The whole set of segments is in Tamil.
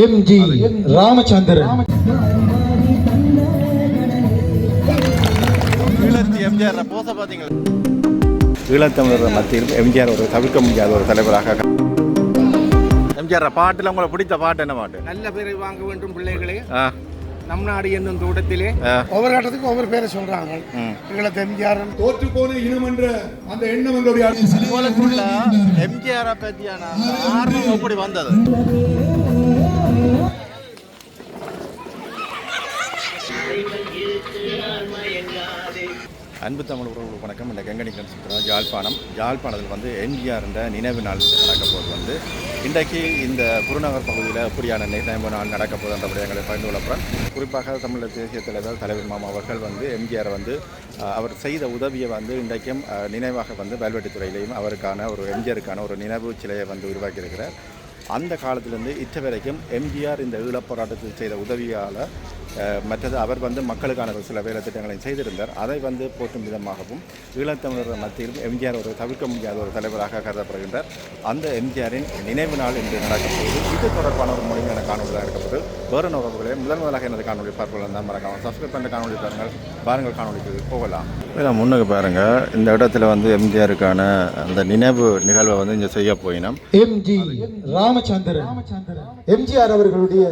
எம்ஜி ராமச்சந்திரன் எம்ஜிஆர் போச பார்த்தீங்களா ஈழத்தமிழர் மத்தியில் எம்ஜிஆர் ஒரு தவிர்க்க முடியாத ஒரு தலைவராக எம்ஜிஆர் பாட்டில் உங்களுக்கு பிடித்த பாட்டு என்ன பாட்டு? நல்ல பேரை வாங்க வேண்டும் பிள்ளைகளே. நம் நாடு என்னும் தூடத்திலே. ஒவ்வொரு கட்டத்துக்கும் ஒவ்வொரு பேரை சொல்றாங்க. எங்களை எம்ஜிஆர் தோற்று போன இனம் என்ற அந்த எண்ணம் எங்களுடைய எம்ஜிஆரை பற்றியான ஆர்வம் எப்படி வந்தது அன்பு தமிழ் உறவுகளுக்கு வணக்கம். இந்த கங்கணி கன்சுக்கிறோம் யாழ்ப்பாணம். யாழ்ப்பாணத்தில் வந்து எம்ஜிஆர் என்ற நினைவு நாள் நடக்க போது வந்து இன்றைக்கு இந்த குருநகர் பகுதியில் எப்படியான நினைவு நாள் நடக்க போகுது என்ற விடயங்களை பகிர்ந்து கொள்ளப்படுறேன் குறிப்பாக தமிழர் தேசிய தலைவர் தலைவர் மாமா அவர்கள் வந்து எம்ஜிஆர் வந்து அவர் செய்த உதவியை வந்து இன்றைக்கும் நினைவாக வந்து வேல்வெட்டித்துறையிலையும் அவருக்கான ஒரு எம்ஜிஆருக்கான ஒரு நினைவு சிலையை வந்து உருவாக்கியிருக்கிறார் அந்த காலத்திலேருந்து இற்ற வரைக்கும் எம்ஜிஆர் இந்த ஈழப் போராட்டத்தில் செய்த உதவியால் மற்றது அவர் வந்து மக்களுக்கான ஒரு சில வேலை திட்டங்களை செய்திருந்தார். அதை வந்து போற்றும் விதமாகவும் ஈழத்தமிழர் மத்தியிலும் எம்ஜிஆர் ஒரு தவிர்க்க முடியாத ஒரு தலைவராக கருதப்படுகின்றார். அந்த எம்ஜிஆரின் நினைவு நாள் இன்று நடக்கப்போகுது. இது தொடர்பான ஒரு முழுமையான காணொலி தான் இருக்கப்போது வேறு உறவுகளே முதல் முதலாக எனது காணொலி பார்க்கலாம் தான் மறக்காம சப்ஸ்கிரைப் பண்ண காணொலி பாருங்கள். பாருங்கள் காணொலிக்கு போகலாம். முன்னுக்கு பாருங்கள் இந்த இடத்துல வந்து எம்ஜிஆருக்கான அந்த நினைவு நிகழ்வை வந்து இங்கே செய்ய போயினோம். எம்ஜி ராமச்சந்திரன். எம்ஜிஆர் அவர்களுடைய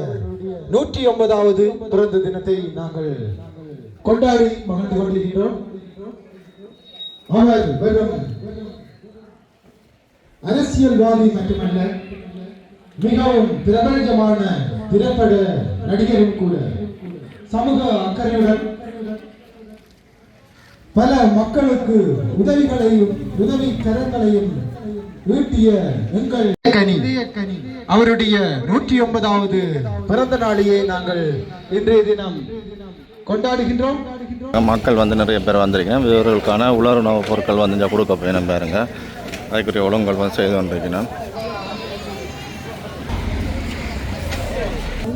நூற்றி ஒன்பதாவது பிறந்த தினத்தை நாங்கள் கொண்டாடி மகிழ்ந்து கொண்டிருக்கிறோம் அவர் வெறும் அரசியல்வாதி மட்டுமல்ல மிகவும் பிரபஞ்சமான திரைப்பட நடிகரும் கூட. சமூக அக்கறையுடன் பல மக்களுக்கு உதவிகளையும் உதவி கரங்களையும் ஈட்டிய எங்கள் கனி அவருடைய நூற்றி ஒன்பதாவது பிறந்த நாளையே நாங்கள் இன்றைய தினம் கொண்டாடுகின்றோம். மக்கள் வந்து நிறைய பேர் வந்திருக்கேன் இவர்களுக்கான உலர் உணவுப் பொருட்கள் வந்து இங்கே கொடுக்க போயிடும் பாருங்க. அதுக்குரிய ஒழுங்குகள் வந்து செய்து கொண்டிருக்கிறேன்.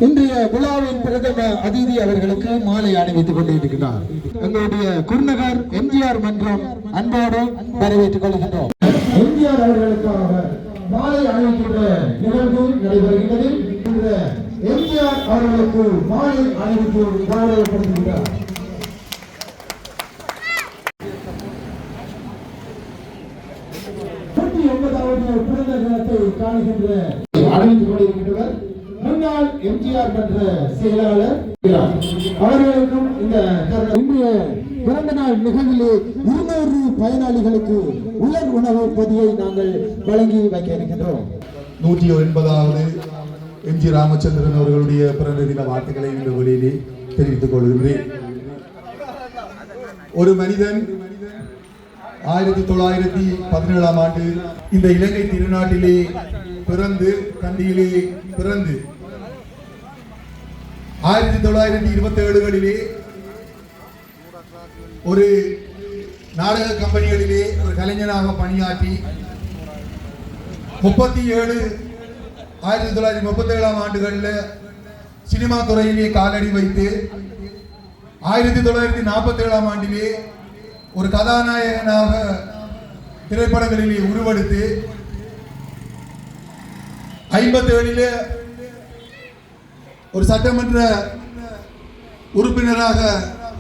இன்றைய விழாவின் பிரதம அதிதி அவர்களுக்கு மாலை அணிவித்துக் கொண்டிருக்கிறார். எங்களுடைய குருநகர் எம்ஜிஆர் மன்றம் அன்போடு வரவேற்றுக் கொள்கின்றோம். எம்ஜிஆர் அவர்களுக்காக மாலை அணிவிக்கின்ற நிகழ்வு நடைபெறுகின்றது. இந்த எம்ஜிஆர் அவர்களுக்கு மாலை அணிவித்து கௌரவப்படுத்துகிறார் ஒன்பதாவது பிறந்த தினத்தை காணுகின்ற கொண்டிருக்கின்றவர் முன்னாள் எம்ஜிஆர் என்ற செயலாளர். அவர்களுக்கும் இந்த பிறந்த நாள் நிகழ்விலே இருநூறு பயனாளிகளுக்கு உலர் உணவு பொதியை நாங்கள் வழங்கி வைக்க இருக்கின்றோம். நூற்றி எண்பதாவது எம் ஜி ராமச்சந்திரன் அவர்களுடைய பிறந்த தின வாழ்த்துக்களை இந்த வழியிலே தெரிவித்துக் கொள்கின்றேன். ஒரு மனிதன் ஆயிரத்தி தொள்ளாயிரத்தி பதினேழாம் ஆண்டு இந்த இலங்கை திருநாட்டிலே பிறந்து கண்டியிலே பிறந்து ஆயிரத்தி தொள்ளாயிரத்தி இருபத்தி ஏழுகளிலே ஒரு நாடக கம்பெனிகளிலே ஒரு கலைஞனாக பணியாற்றி முப்பத்தி ஏழு ஆயிரத்தி தொள்ளாயிரத்தி முப்பத்தி ஏழாம் ஆண்டுகளில் சினிமா துறையிலே காலடி வைத்து ஆயிரத்தி தொள்ளாயிரத்தி நாற்பத்தி ஏழாம் ஆண்டிலே ஒரு கதாநாயகனாக திரைப்படங்களிலே உருவெடுத்து ஐம்பத்தேழிலே ஒரு சட்டமன்ற உறுப்பினராக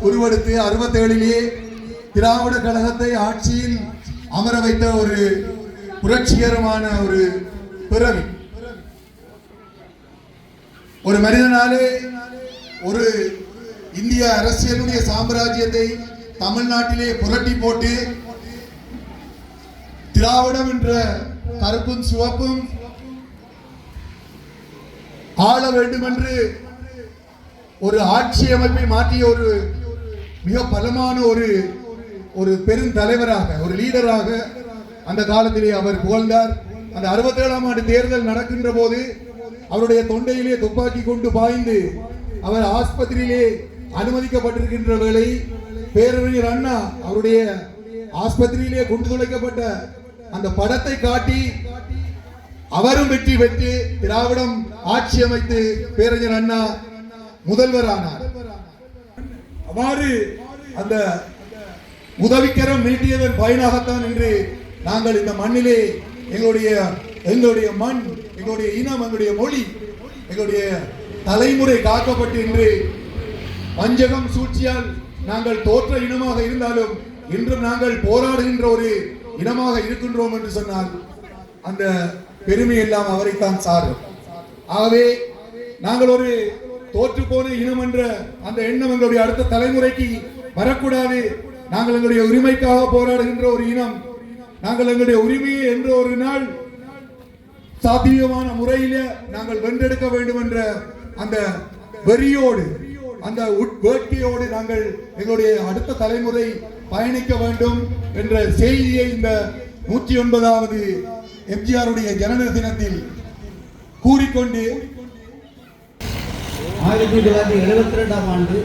உருவெடுத்து அறுபத்தேழிலே திராவிட கழகத்தை ஆட்சியில் அமர வைத்த ஒரு புரட்சிகரமான ஒரு பிறவி. ஒரு மனிதனாலே ஒரு இந்திய அரசியலுடைய சாம்ராஜ்யத்தை தமிழ்நாட்டிலே புரட்டி போட்டு திராவிடம் என்ற கருப்பும் சிவப்பும் ஆள வேண்டும் என்று ஒரு ஆட்சி அமைப்பை மாற்றிய ஒரு மிக பலமான ஒரு ஒரு பெருந்தலைவராக ஒரு லீடராக அந்த காலத்திலே அவர் புகழ்ந்தார். அந்த அறுபத்தேழாம் ஆண்டு தேர்தல் நடக்கின்ற போது அவருடைய தொண்டையிலே துப்பாக்கி கொண்டு பாய்ந்து அவர் ஆஸ்பத்திரியிலே அனுமதிக்கப்பட்டிருக்கின்ற வேளை பேரறிஞர் அண்ணா அவருடைய ஆஸ்பத்திரியிலே கொண்டு துளைக்கப்பட்ட அந்த படத்தை காட்டி அவரும் வெற்றி பெற்று திராவிடம் ஆட்சி அமைத்து பேரறிஞர் அண்ணா முதல்வரானார். அவ்வாறு அந்த உதவிக்கரம் நீட்டியதன் பயனாகத்தான் இன்று நாங்கள் இந்த மண்ணிலே எங்களுடைய எங்களுடைய மண் எங்களுடைய இனம் எங்களுடைய மொழி எங்களுடைய தலைமுறை காக்கப்பட்டு இன்று வஞ்சகம் சூழ்ச்சியால் நாங்கள் தோற்ற இனமாக இருந்தாலும் இன்றும் நாங்கள் போராடுகின்ற ஒரு இனமாக இருக்கின்றோம் என்று சொன்னால் அந்த பெருமை எல்லாம் அவரைத்தான் சாரும். ஆகவே நாங்கள் ஒரு தோற்று போன இனம் என்ற அந்த எண்ணம் எங்களுடைய அடுத்த தலைமுறைக்கு வரக்கூடாது. நாங்கள் எங்களுடைய உரிமைக்காக போராடுகின்ற ஒரு இனம் நாங்கள் எங்களுடைய உரிமையை என்ற ஒரு நாள் சாத்தியமான முறையில நாங்கள் வென்றெடுக்க வேண்டும் என்ற அந்த வெறியோடு அந்த உட்வேட்கையோடு நாங்கள் எங்களுடைய அடுத்த தலைமுறை பயணிக்க வேண்டும் என்ற செய்தியை இந்த நூற்றி ஒன்பதாவது எம்ஜிஆருடைய ஜனன தினத்தில் கூறிக்கொண்டு ஆயிரத்தி தொள்ளாயிரத்தி எழுபத்தி ரெண்டாம் ஆண்டு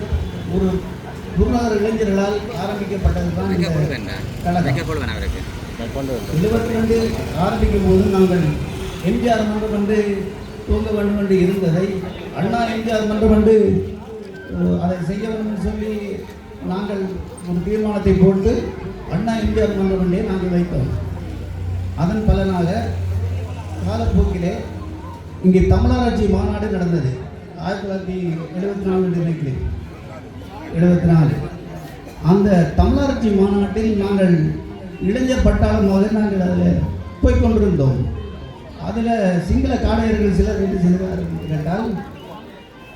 ஒரு குருநகர் இளைஞர்களால் ஆரம்பிக்கப்பட்டது தான் இந்த கழகம். எழுபத்தி ரெண்டு ஆரம்பிக்கும் போது நாங்கள் எம்ஜிஆர் மன்றம் என்று தூங்க வேண்டும் என்று இருந்ததை அண்ணா எம்ஜிஆர் மன்றம் என்று அதை செய்ய வேண்டும் சொல்லி நாங்கள் ஒரு தீர்மானத்தை போட்டு அண்ணா எம்ஜிஆர் மன்றம் என்றே நாங்கள் வைத்தோம். அதன் பலனாக காலப்போக்கிலே இங்கே தமிழராட்சி மாநாடு நடந்தது. ஆயிரத்தி தொள்ளாயிரத்தி எழுபத்தி நாலு நினைக்கிறேன். எழுபத்தி நாலு. அந்த தமிழராட்சி மாநாட்டில் நாங்கள் இளைஞர் பட்டாளமாக நாங்கள் அதில் போய் கொண்டிருந்தோம். அதில் சிங்கள காடையர்கள் சிலர் என்ன செய்தார்கள். என்று கேட்டால்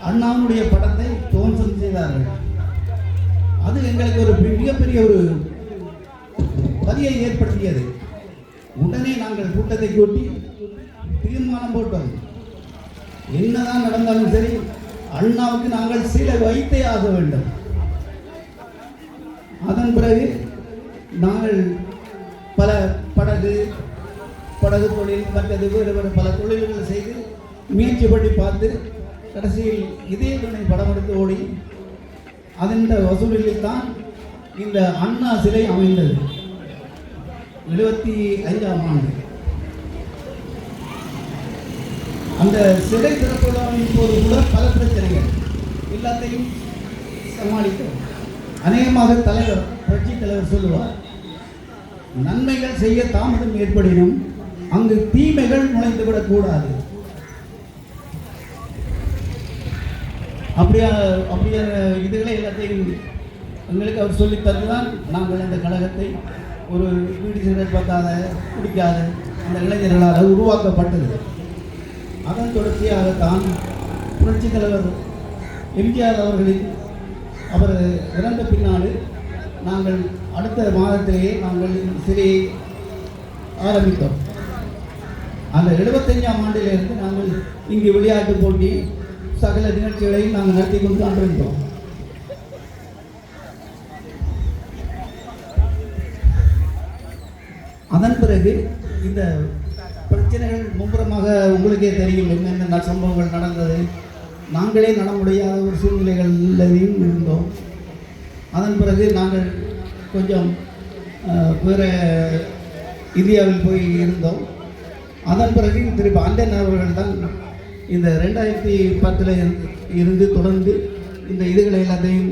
அண்ணாவுடைய படத்தை தோன்சம் செய்தார்கள். அது எங்களுக்கு ஒரு மிகப்பெரிய ஒரு பதியை ஏற்படுத்தியது. உடனே நாங்கள் கூட்டத்தை கூட்டி தீர்மானம் போட்டோம். என்னதான் நடந்தாலும் சரி அண்ணாவுக்கு நாங்கள் சில வைத்தே ஆக வேண்டும். அதன் பிறகு நாங்கள் பல படகு படகு தொழில் மற்றது வேறு வேறு பல தொழில்களை செய்து முயற்சி பண்ணி பார்த்து கடைசியில் இதே துணை படம் எடுத்து ஓடி அதன் வசூலில் தான் இந்த அண்ணா சிலை அமைந்தது. எழுபத்தி ஐந்தாம் ஆண்டு. அந்த சிலை திறப்பு போது கூட பல பிரச்சனைகள். எல்லாத்தையும் சமாளிக்கிறோம். அநேகமாக தலைவர் புரட்சி தலைவர் சொல்லுவார் நன்மைகள் செய்ய தாமதம் ஏற்படினும் அங்கு தீமைகள் நுழைந்துவிடக் விடக்கூடாது அப்படியா அப்படியா இதுகளை எல்லாத்தையும் எங்களுக்கு அவர் சொல்லித் தந்துதான் நாங்கள் இந்த கழகத்தை ஒரு வீடு சிகரெட் பார்க்காத குடிக்காத அந்த இளைஞர்களால் உருவாக்கப்பட்டது. அதன் தொடர்ச்சியாகத்தான் புரட்சித் தலைவர் எம்ஜிஆர் அவர்களின் அவர் இறந்த பின்னாடு நாங்கள் அடுத்த மாதத்திலேயே நாங்கள் இந்த சிலையை ஆரம்பித்தோம். அந்த எழுபத்தஞ்சாம் ஆண்டிலிருந்து நாங்கள் இங்கு விளையாட்டு போட்டி சகல நிகழ்ச்சிகளையும் நாங்கள் நடத்தி கொண்டு கொண்டிருந்தோம். அதன் பிறகு இந்த பிரச்சனைகள் மும்புறமாக உங்களுக்கே தெரியும் என்னென்ன சம்பவங்கள் நடந்தது. நாங்களே நட முடியாத ஒரு சூழ்நிலைகளிலையும் இருந்தோம். அதன் பிறகு நாங்கள் கொஞ்சம் வேறு இந்தியாவில் போய் இருந்தோம். அதன் பிறகு திருப்பி அண்டன் அவர்கள் தான் இந்த ரெண்டாயிரத்தி பத்தில் இருந்து தொடர்ந்து இந்த இதுகளை எல்லாத்தையும்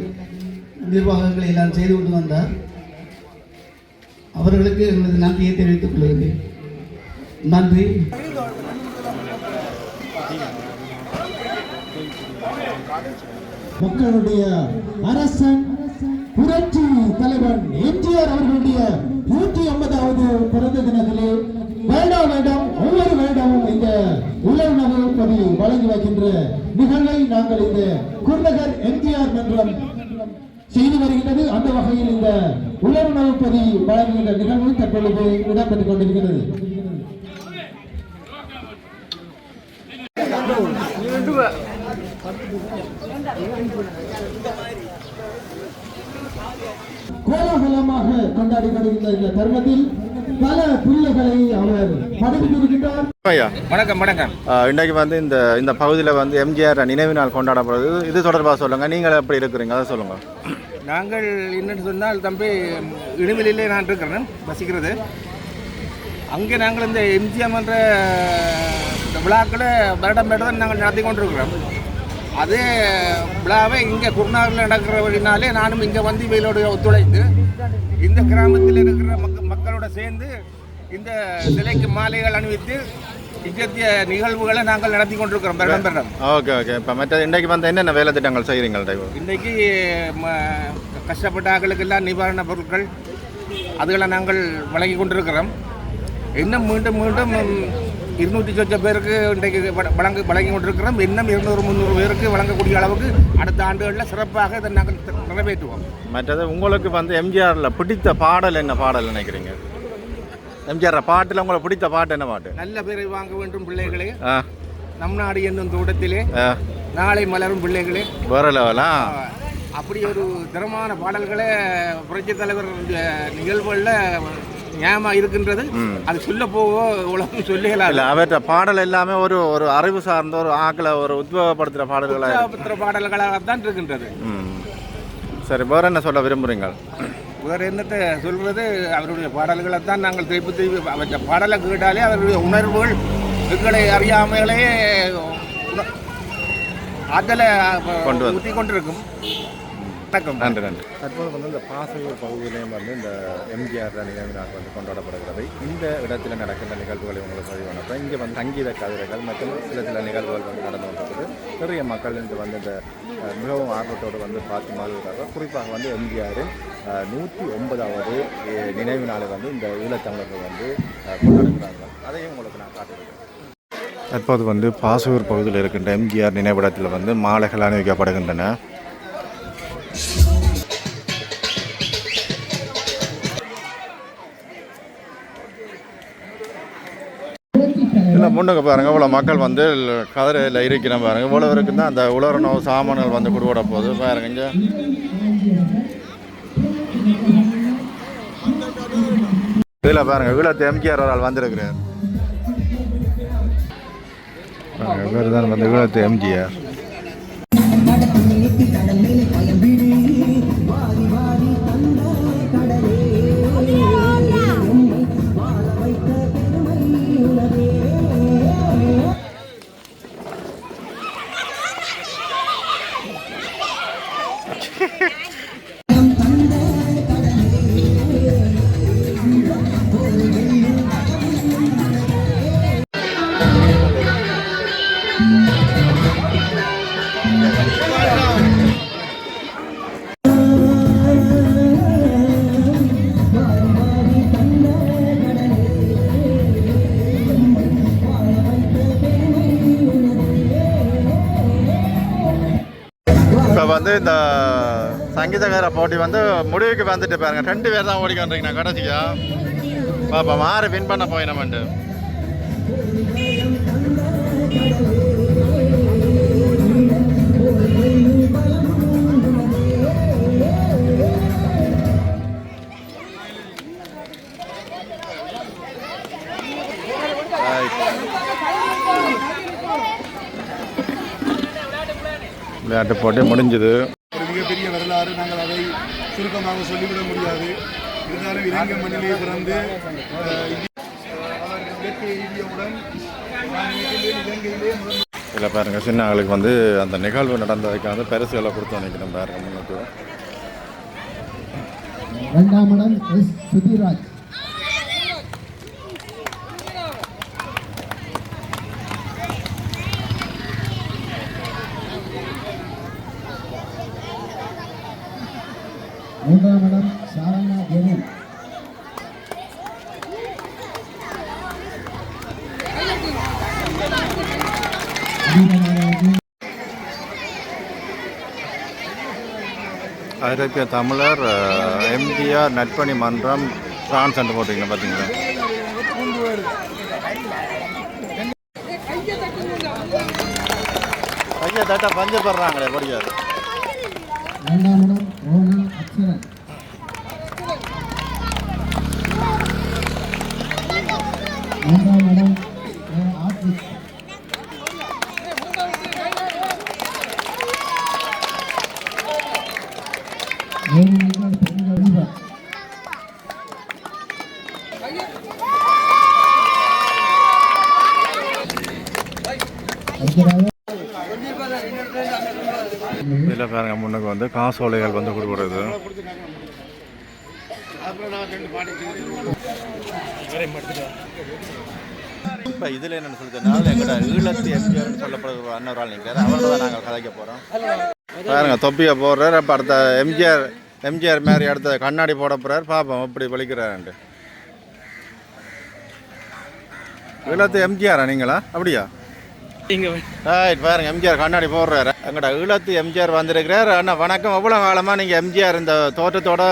நிர்வாகங்களை எல்லாம் செய்து கொண்டு வந்தார். அவர்களுக்கு எனது நன்றியை தெரிவித்துக் கொள்கிறேன். நன்றி. மக்களுடைய அரசன் புரட்சி தலைவன் எம்ஜிஆர் அவர்களுடைய நூற்றி ஐம்பதாவது பிறந்த தினத்திலே வேண்டாம் வேண்டாம் ஒவ்வொரு வேண்டாமும் இந்த உலர்ணவு பதி வழங்கி வைக்கின்ற நிகழ்வை நாங்கள் இந்த குருநகர் எம்ஜிஆர் மன்றம் செய்து வருகின்றது. அந்த வகையில் இந்த உலர்ணவு பதி வழங்குகின்ற நிகழ்வு தற்பொழுது இடம்பெற்றுக் கொண்டிருக்கிறது. கொண்டாடி கொண்டிருந்த இந்த தருணத்தில் பல பிள்ளைகளை அவர் பதவித்திருக்கின்றார் ஐயா. வணக்கம் வணக்கம். இன்றைக்கு வந்து இந்த இந்த பகுதியில் வந்து எம்ஜிஆர் நினைவு நாள் கொண்டாடப்படுறது இது தொடர்பாக சொல்லுங்கள் நீங்கள் எப்படி இருக்கிறீங்க? அதை சொல்லுங்கள் நாங்கள் என்னன்னு சொன்னால் தம்பி இடுவெளியிலே நான் இருக்கிறேன். வசிக்கிறது. அங்கே நாங்கள் இந்த எம்ஜிஎம் என்ற விழாக்களை வருடம் வருடம் நாங்கள் நடத்தி கொண்டிருக்கிறோம். அதே விழாவை இங்கே குருநாகரில் நடக்கிறபடினாலே நானும் இங்கே வந்து இவைகளோட ஒத்துழைத்து இந்த கிராமத்தில் இருக்கிற மக்க மக்களோட சேர்ந்து இந்த சிலைக்கு மாலைகள் அணிவித்து இக்கத்திய நிகழ்வுகளை நாங்கள் நடத்தி கொண்டிருக்கிறோம். வருடம் ஓகே ஓகே இப்போ மற்ற இன்றைக்கு வந்து என்னென்ன வேலை திட்டங்கள் செய்கிறீங்க இன்றைக்கு கஷ்டப்பட்ட ஆட்களுக்கெல்லாம் நிவாரண பொருட்கள் அதுகளை நாங்கள் வழங்கி கொண்டிருக்கிறோம். இன்னும் மீண்டும் மீண்டும் இருநூற்றி சொச்ச பேருக்கு இன்றைக்கு வழ- வழங்க வழங்கி கொண்டிருக்கிறோம். இன்னும் இருநூறு முந்நூறு பேருக்கு வழங்கக்கூடிய அளவுக்கு அடுத்த ஆண்டுகளில் சிறப்பாக இதை நாங்கள் நிறைவேற்றுவோம். மற்றது உங்களுக்கு வந்து எம்ஜிஆரில் பிடித்த பாடல் என்ன பாடல் நினைக்கிறீங்க? எம்ஜிஆர் பாட்டில் உங்களுக்கு பிடித்த பாட்டு என்ன பாட்டு? நல்ல பேரை வாங்க வேண்டும் பிள்ளைகளே. நம் நாடு என்னும் தோட்டத்திலே. நாளை மலரும் பிள்ளைகளே. வேற லெவலா? அப்படி ஒரு திறமான பாடல்களை புரட்சி தலைவர் நிகழ்வுகளில் ஞாபகம் இருக்கின்றது அது சொல்ல போக உலகம் சொல்லுகளால் இல்லை அவற்ற பாடல் எல்லாமே ஒரு ஒரு அறிவு சார்ந்த ஒரு ஆக்களை ஒரு உத்வேகப்படுத்துகிற பாடல்களாக இருக்கு. புத்திர பாடல்களாகத்தான் இருக்கின்றது. சரி வேற என்ன சொல்ல விரும்புகிறீங்க வேறு என்னத்தை சொல்வது அவருடைய பாடல்களை தான் நாங்கள் திருப்பி திருப்பி அவற்றை பாடலை கேட்டாலே அவருடைய உணர்வுகள் எங்களை அறியாமலே உண- ஆற்றலை. ஊற்றி கொண்டிருக்கும் வணக்கம். நன்றி நன்றி. தற்போது வந்து இந்த பாசையூர் பகுதியிலையும் வந்து இந்த எம்ஜிஆர் நினைவு நாள் வந்து கொண்டாடப்படுகிறது. இந்த இடத்துல நடக்கின்ற நிகழ்வுகளை உங்களுக்கு பதிவு பண்ணப்போ இங்கே வந்து சங்கீத கதிரைகள் மற்றும் சில சில நிகழ்வுகள் வந்து நடந்து கொண்டிருக்குது. நிறைய மக்கள் இன்று வந்து இந்த மிகவும் ஆர்வத்தோடு வந்து பார்த்து மகிழ்கிறாங்க குறிப்பாக வந்து எம்ஜிஆரின் நூற்றி ஒன்பதாவது நினைவு நாளை வந்து இந்த ஈழத்தமிழர்கள் வந்து கொண்டாடுகிறாங்க அதையும் உங்களுக்கு நான் காட்டுகிறேன் தற்போது வந்து பாசூர் பகுதியில் இருக்கின்ற எம்ஜிஆர் நினைவிடத்தில் வந்து மாலைகள் அணிவிக்கப்படுகின்றன. இல்லை முன்னுக்கு பாருங்கள் இவ்வளோ மக்கள் வந்து கதிரையில் இருக்கிற பாருங்கள் இவ்வளோ இருக்குன்னா அந்த உலரணவு சாமான்கள் வந்து கொடுக்கட போகுது பாருங்க இங்கே. இதில் பாருங்கள் ஈழத்து எம்ஜிஆர் ஒரு ஆள் வந்திருக்கிறார். இவர் தான் வந்து ஈழத்து எம்ஜிஆர் சங்கீதகார போட்டி வந்து முடிவுக்கு வந்துட்டு பாருங்க. ரெண்டு பேர் தான் ஓடிக்கொண்டிருக்கீங்க கடைசியா? பாப்பா மாறி வின் பண்ண போயினமெண்டு. விளையாட்டு போட்டி முடிஞ்சது. ஒரு மிகப்பெரிய வரலாறு நாங்கள் அதை சுருக்கமாக சொல்லிவிட முடியாது. இருந்தாலும் இலங்கை மண்ணிலே பிறந்து இதில் பாருங்க சின்ன ஆளுக்கு வந்து அந்த நிகழ்வு நடந்ததுக்கு வந்து பரிசுகளை கொடுத்து நினைக்கிறேன் பாருங்க முன்னுக்கு. இரண்டாம் இடம் எஸ் சுதிராஜ் மூன்றாம் இடம் சாரண்ணா ஜெனன் ஐரோப்பிய தமிழர் எம்ஜிஆர் நட்பணி மன்றம் பிரான்ஸ் என்று போட்டிருக்கீங்க பார்த்தீங்களா? ஐயா தாத்தா பஞ்சப்படுறாங்களே படிக்காது இரண்டாம் இடம் ரோனா அக்ஷரன் மூன்றாம் இடம் இதில் பாருங்க முன்னுக்கு வந்து காசோலைகள் வந்து கொடுக்குறது. இப்போ இதில் என்னென்னு சொல்லிட்டனால எங்களோட ஈழத்து எம்ஜிஆர்னு சொல்லப்படுற ஒரு ஆள் நிற்கிறார் அவரோட தான் நாங்கள் கதைக்க போகிறோம் பாருங்க தொப்பியை போடுறார். அப்போ அடுத்த எம்ஜிஆர் எம்ஜிஆர் மாதிரி அடுத்த கண்ணாடி போட போகிறார் பார்ப்போம் எப்படி வலிக்கிறாருன்ட்டு. ஈழத்து எம்ஜிஆரா நீங்களா? அப்படியா? ரைட் பாருங்க எம்ஜிஆர் கண்ணாடி போடுறாரு. எங்கடா ஈழத்து எம்ஜிஆர் வந்திருக்கிறார். அண்ணா வணக்கம். எவ்வளோ காலமாக நீங்கள் எம்ஜிஆர் இந்த தோற்றத்தோட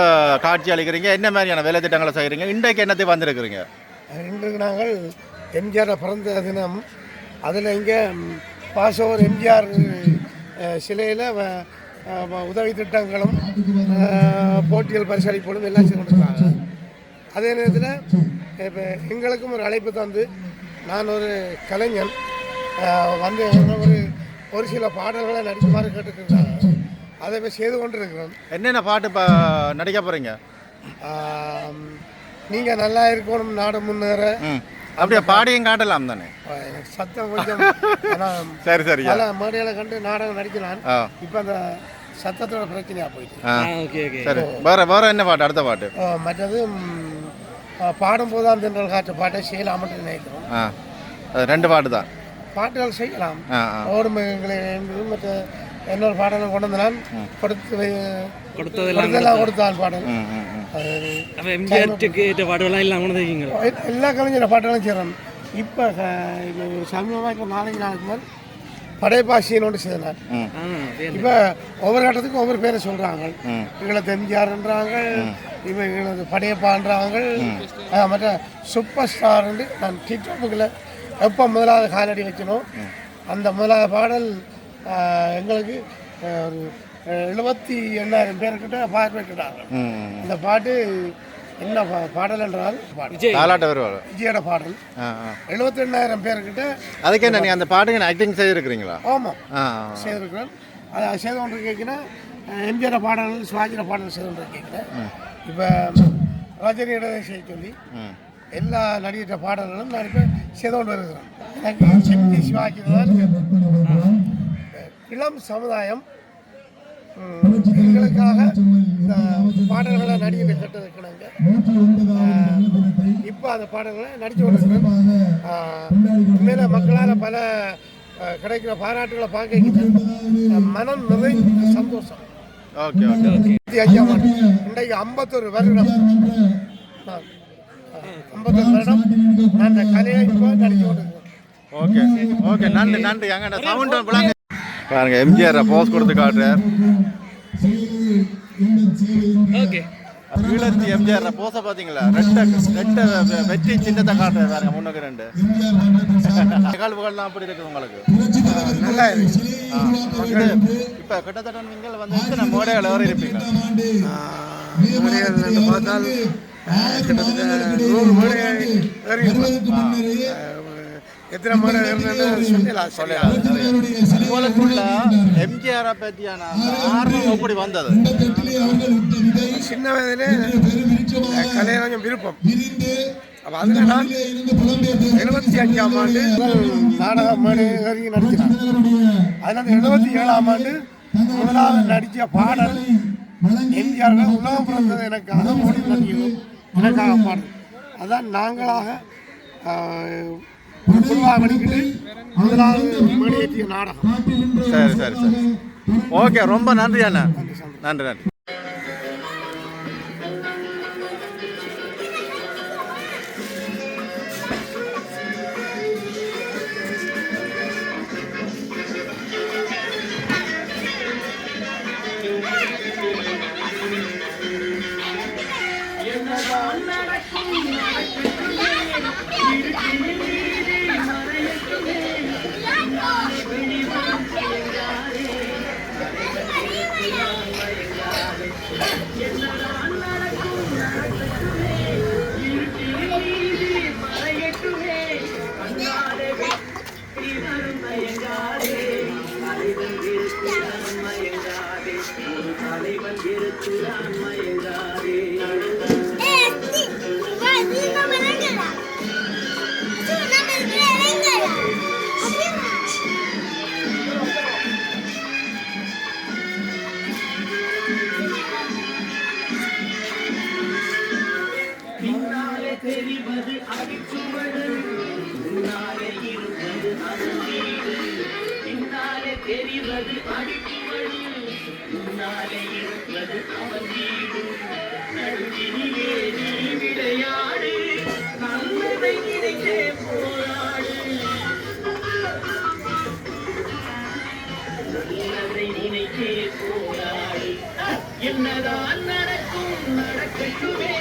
காட்சி அளிக்கிறீங்க? என்ன மாதிரியான வேலை திட்டங்களை செய்கிறீங்க இன்றைக்கு என்னத்தை வந்திருக்கிறீங்க? இன்று நாங்கள் எம்ஜிஆர் பிறந்த தினம் அதில் இங்கே பாசோவர் எம்ஜிஆர் சிலையில் உதவி திட்டங்களும் போட்டிகள் பரிசளிப்போடும் எல்லாம் செய்து கொண்டிருக்காங்க. அதே நேரத்தில் இப்போ எங்களுக்கும் ஒரு அழைப்பு தந்து நான் ஒரு கலைஞன். வந்து ஒரு ஒரு சில பாடல்களை நடிக்குமாறு கேட்டுக்கிறாங்க அதை இப்போ செய்து கொண்டிருக்கிறேன் என்னென்ன பாட்டு இப்போ நடிக்க போகிறீங்க நீங்கள் நல்லா இருக்கணும் நாடு முன்னேற. அப்படியே பாடியும் காட்டலாம் தானே? எனக்கு சத்தம் கொஞ்சம் சரி சரியா பல மேடைகளை கண்டு நாடகம் நடிக்கலாம். ஆ. இப்போ அந்த சத்தத்தோட பிரச்சனையாக போயிட்டு. ஆ. சரி. வேற வேற என்ன பாட்டு அடுத்த பாட்டு? மற்றது பாடும் போதான் தென்றல் காற்று பாட்டை செய்யலாம் என்று நினைக்கிறோம். ஆ. அது ரெண்டு பாட்டு தான். பாட்டுகள் செய்யலாம். ஓடுமைகளை மற்ற இன்னொரு பாடலும் கொண்டு வந்து நான் கொடுத்து வை- கொடுத்தெல்லாம் கொடுத்தான் பாடல். எம்ஜிஆர்ட்டுக்கு ஏற்ற எல்லாம் கொண்டு வந்திருக்கீங்க எ- எல்லா கலைஞர பாட்டெல்லாம் செய்கிறோம் இப்போ சமீபமாக இப்போ நாளைக்கு நாளைக்கு மாதிரி படைப்பாசின்னு ஒன்று செய்தனார் ம். ஆ வேணும். இப்போ ஒவ்வொரு கட்டத்துக்கும் ஒவ்வொரு பேரை சொல்கிறாங்க ம். எங்களது எம்ஜிஆர்ன்றாங்க இவன் எங்களது படையப்பான்றாங்க மற்ற சூப்பர் ஸ்டார்னு நான் டிக்டாப்புக்கில் எப்போ முதலாவது காலடி வைக்கணும்? அந்த முதலாவது பாடல் எங்களுக்கு ஒரு எழுபத்தி எண்ணாயிரம் பேர்கிட்ட ம். இந்த பாட்டு என்ன பா- பாடல் என்றால் பாடல். விஜய். தாலாட்ட வருவாள் விஜயோட பாடல். எழுபத்தி எண்ணாயிரம் பேர்கிட்ட அதுக்கு என்ன நீ அந்த பாட்டுக்கு ஆக்டிங் செய்திருக்கிறீங்களா? ஆமாம் செய்திருக்கிறேன். அதை செய்து கொண்டு கேட்குன்னா எம்ஜிஆர் பாடல்கள் சிவாஜியோட பாடல் செய்து கொண்டு கேட்குறேன் இப்போ ரஜினியோட செய்ய சொல்லி ம். எல்லா நடிகர் பாடல்களும் நான் இப்போ செய்து கொண்டு வருகிறேன். எனக்கு சக்தி சிவாஜி தான் இளம் சமுதாயம் எங்களுக்காக இந்த பாடல்களை நடிகை கட்டு வைக்கணுங்க இப்போ அந்த பாடல்களை நடிச்சு கொண்டிருக்கிறேன். உண்மையில மக்களால் பல கிடைக்கிற பாராட்டுகளை பார்க்க மனம் நிறைந்த சந்தோஷம். ஓகே ஓகே இன்றைக்கு ஐம்பத்தொரு வருடம். ஐம்பத்தொரு வருடம் அந்த கலையை இப்போ ஓகே ஓகே நன்றி நன்றி. அங்கே சவுண்ட் பிளாங்க பாருங்க எம்ஜிஆர் போஸ் கொடுத்து காட்டுறார் ஓகே. ஈழத்து எம்ஜிஆர் போஸை பார்த்தீங்களா? ரெட்ட ரெட்ட வெற்றி சின்னத்தை காட்டுறாரு பாருங்க முன்னுக்கு ரெண்டு. நிகழ்வுகள்லாம் அப்படி இருக்குது உங்களுக்கு? நல்லா இருக்கு. இப்போ கிட்டத்தட்ட நீங்கள் வந்து எத்தனை மேடைகள் வரை இருப்பீங்க? என்று பார்த்தால் எத்தனை மணி எம்ஜிஆரை பற்றியான அந்த ஆர்வம் எப்படி வந்தது? சின்ன வயதிலே அஹ், கலையை கொஞ்சம் விருப்பம் அப்போ அதில் நான் எழுபத்தி அஞ்சாம் ஆண்டு நாடக மேடை ஏறி நடிக்கிறேன் அதில் அந்த எழுபத்தி ஏழாம் ஆண்டு முதலாவது நடித்த பாடல் எம்ஜிஆர் உலகம் பிறந்தது. எனக்காக மொழி நடிகரும் எனக்காக பாடல் அதான் நாங்களாக வடிக்கிட்டு முதலாவது மேடையேற்றிய நாடகம். சரி சரி சரி. ஓகே ரொம்ப நன்றி அண்ணா. நன்றி நன்றி. தெரிவது அடிச்சுமடு உன்னாலே இருப்பது அருளீடு பின்னாலே தெரிவது அடிச்சுமடு உன்னாலே இருப்பது அவன் வீடு நடுவினிலே நீ விளையாடு. நல்லதை கிடைத்தே போராடு. என்னதான் நடக்கும் நடக்கட்டுமே.